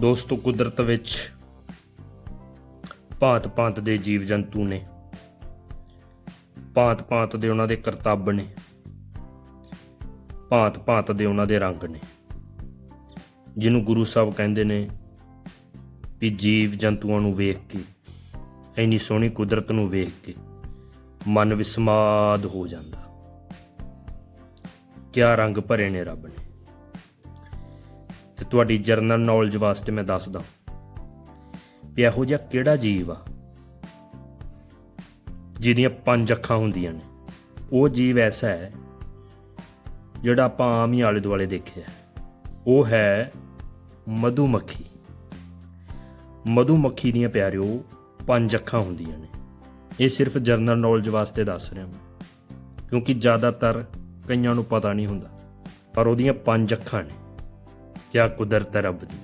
ਦੋਸਤੋ, ਕੁਦਰਤ ਵਿੱਚ ਭਾਂਤ-ਭਾਂਤ ਦੇ ਜੀਵ ਜੰਤੂ ਨੇ। ਭਾਂਤ-ਭਾਂਤ ਦੇ ਉਹਨਾਂ ਦੇ ਕਰਤੱਵ ਨੇ। ਭਾਂਤ-ਭਾਂਤ ਦੇ ਉਹਨਾਂ ਦੇ ਰੰਗ ਨੇ। ਜਿਹਨੂੰ ਗੁਰੂ ਸਾਹਿਬ ਕਹਿੰਦੇ ਨੇ ਵੀ ਜੀਵ ਜੰਤੂਆਂ ਨੂੰ ਵੇਖ ਕੇ, ਇੰਨੀ ਸੋਹਣੀ ਕੁਦਰਤ ਨੂੰ ਵੇਖ ਕੇ ਮਨ ਵਿਸਮਾਦ ਹੋ ਜਾਂਦਾ। ਕਿਆ ਰੰਗ ਭਰੇ ਨੇ ਰੱਬ ਨੇ। ਤੇ ਤੁਹਾਡੀ ਜਰਨਲ ਨੌਲੇਜ ਵਾਸਤੇ ਮੈਂ ਦੱਸਦਾ। ਵੀ ਇਹੋ ਜਿਹਾ ਕਿਹੜਾ ਜੀਵ ਆ? ਜਿਹਦੀਆਂ ਪੰਜ ਅੱਖਾਂ ਹੁੰਦੀਆਂ ਨੇ। ਉਹ ਜੀਵ ਐਸਾ ਹੈ, ਜਿਹੜਾ ਆਪਾਂ ਆਮ ਹੀ ਆਲੇ ਦੁਆਲੇ ਦੇਖਿਆ ਉਹ ਹੈ ਮਧੂਮੱਖੀ। ਮਧੂਮੱਖੀ ਦੀਆਂ ਪਿਆਰਿਓ ਪੰਜ ਅੱਖਾਂ ਹੁੰਦੀਆਂ ਨੇ। ਇਹ ਸਿਰਫ ਜਰਨਲ ਨੌਲੇਜ ਵਾਸਤੇ ਦੱਸ ਰਿਹਾ ਮੈਂ। ਕਿਉਂਕਿ ਜ਼ਿਆਦਾਤਰ ਕਈਆਂ ਨੂੰ ਪਤਾ ਨਹੀਂ ਹੁੰਦਾ, ਪਰ ਉਹਦੀਆਂ ਪੰਜ ਅੱਖਾਂ ਨੇ। ਕਿਆ ਕੁਦਰਤ ਰੱਬ ਦੀ